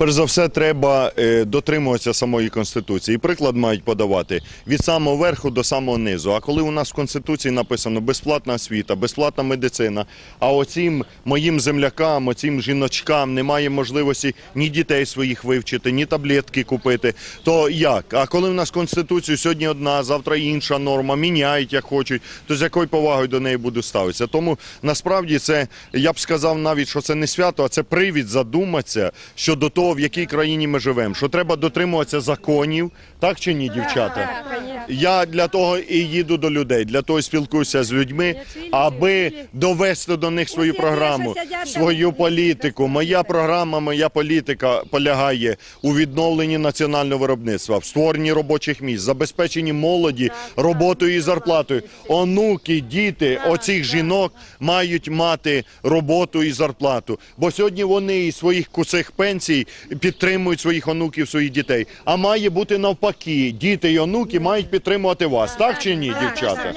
Перш за все, треба е, дотримуватися самої конституції. Приклад мають подавати від самого верху до самого низу. А коли у нас в конституції написано безплатна освіта, безплатна медицина, а оцім моїм землякам, оцім жіночкам немає можливості ні дітей своїх вивчити, ні таблетки купити, то як? А коли у нас конституцію сьогодні одна, завтра інша норма, міняють як хочуть, то з якою повагою до неї буду ставитися? Тому насправді це я б сказав навіть, що це не свято, а це привід задуматися щодо того, в якій країні ми живемо. Що треба дотримуватися законів, так чи ні, дівчата? Я для того і їду до людей, для того і спілкуюся з людьми, аби довести до них свою програму, свою політику. Моя програма, моя політика полягає у відновленні національного виробництва, в створенні робочих місць, забезпеченні молоді роботою і зарплатою. Онуки, діти оцих жінок мають мати роботу і зарплату. Бо сьогодні вони із своїх куцих пенсій підтримують своїх онуків, своїх дітей. А має бути навпаки, діти і онуки мають підтримувати вас. Так чи ні, дівчата?